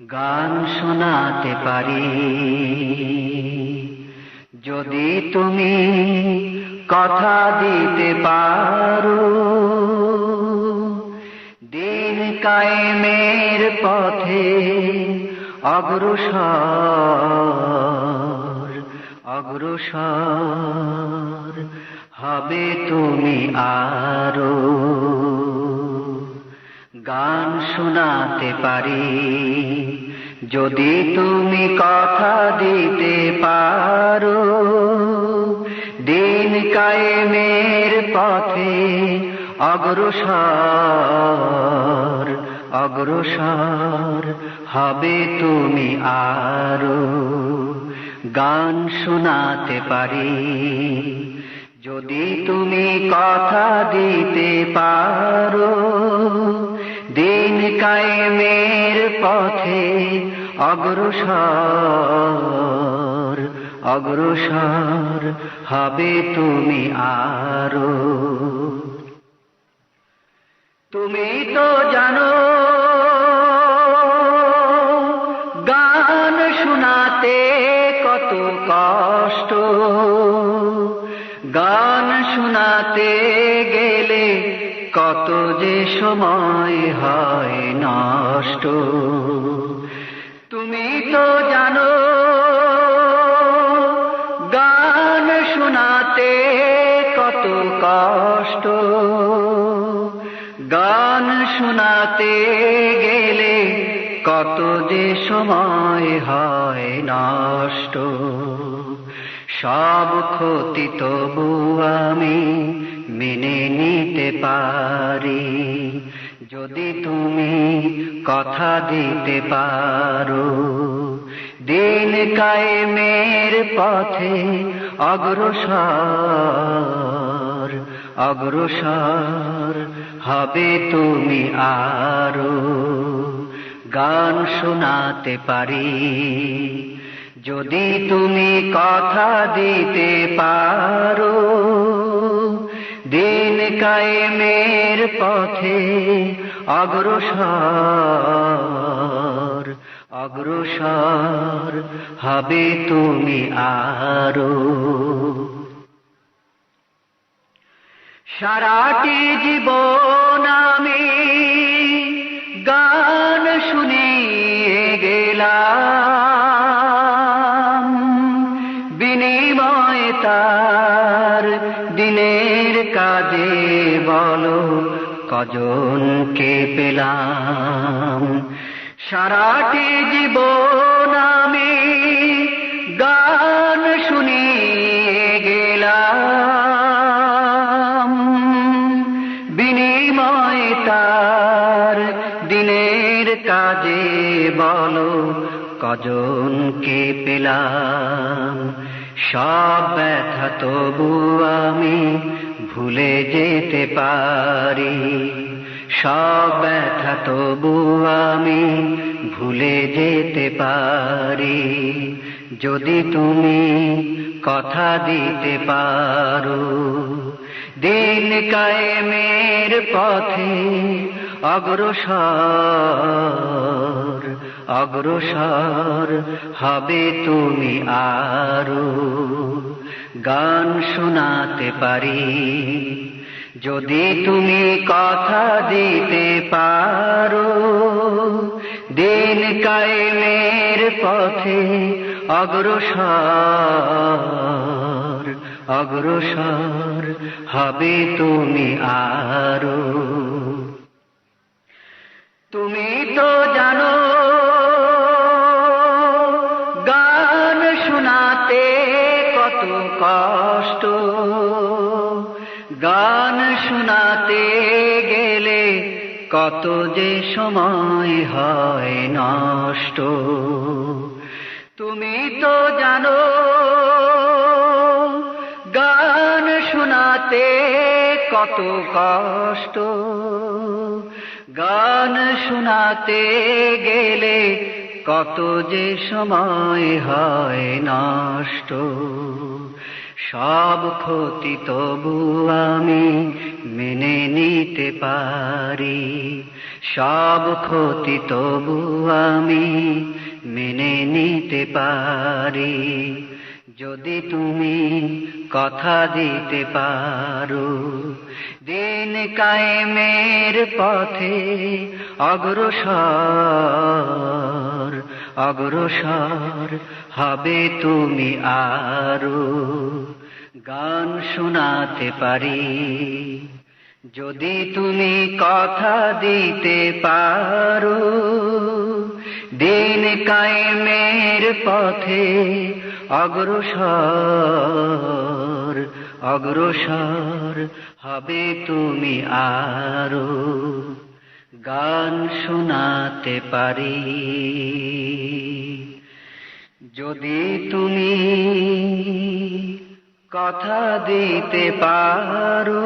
গান শোনাতে পারি। যদি তুমি কথা দিতে পারো, দিন কায়েমের পথে অগ্রসর অগ্রসর হবে তুমি আরও। গান শোনাতে পারি। যদি তুমি কথা দিতে পারো, দিন কায়েমের পথে অগ্রসর অগ্রসর হবে তুমি আরও। গান শোনাতে পারি, যদি তুমি কথা দিতে পারো, দিন কায়েমের পথে অগ্রসর অগ্রসর হবে তুমি আরও। তুমি তো জানো, গান শোনাতে কত কষ্ট। গান শোনাতে গেলে কত যে সময় হয় নষ্ট। গান শোনাতে গেলে কত যে সময় হয় নষ্ট। সব ক্ষতি তবু আমি মেনে নিতে পারি। যদি তুমি কথা দিতে পারো, দিন কায়েমের পথে অগ্রসর অগ্রসর হবে তুমি আরও গান শোনাতে পারি। যদি তুমি কথা দিতে পারো, দিন কায়েমের পথে অগ্রসর অগ্রসর হবে তুমি আরও। সারাটি জীবন আমি গান শুনিয়ে গেলাম। বিনিময় তার দিনের কাজে বলো, কজনকে পেলাম। সারাটি জীবন আমি গান বিনিময় তার দিনের কাজে বলো কজনকে পেলাম? সব ব্যথা তবু আমি ভুলে যেতে পারি। সব ব্যথা তবু আমি ভুলে যেতে পারি। যদি তুমি কথা দিতে পারো দিন কায়েমের পথে অগ্রসর অগ্রসর হবে তুমি আরও। গান শোনাতে পারি, যদি তুমি কথা দিতে পারো। দিন কায়েমের পথে অগ্রসর অগ্রসর হবে তুমি আরও। তুমি তো জানো, গান শোনাতে কত কষ্ট। গান শোনাতে গেলে কত যে সময় হয় নষ্ট। তুমি তো জানো কত কষ্ট। গান শোনাতে গেলে কত যে সময় হয় নষ্ট। সব ক্ষতি তবু আমি মেনে নিতে পারি। সব ক্ষতি তবু আমি মেনে নিতে পারি। যদি তুমি কথা দিতে পারো, দিন কায়েমের পথে অগ্রসর অগ্রসর হবে তুমি আরও। গান শোনাতে পারি, যদি তুমি কথা দিতে পারো, দিন কায়েমের পথে অগ্রসর অগ্রসর হবে তুমি আরও। গান শোনাতে পারি। যদি তুমি কথা দিতে পারো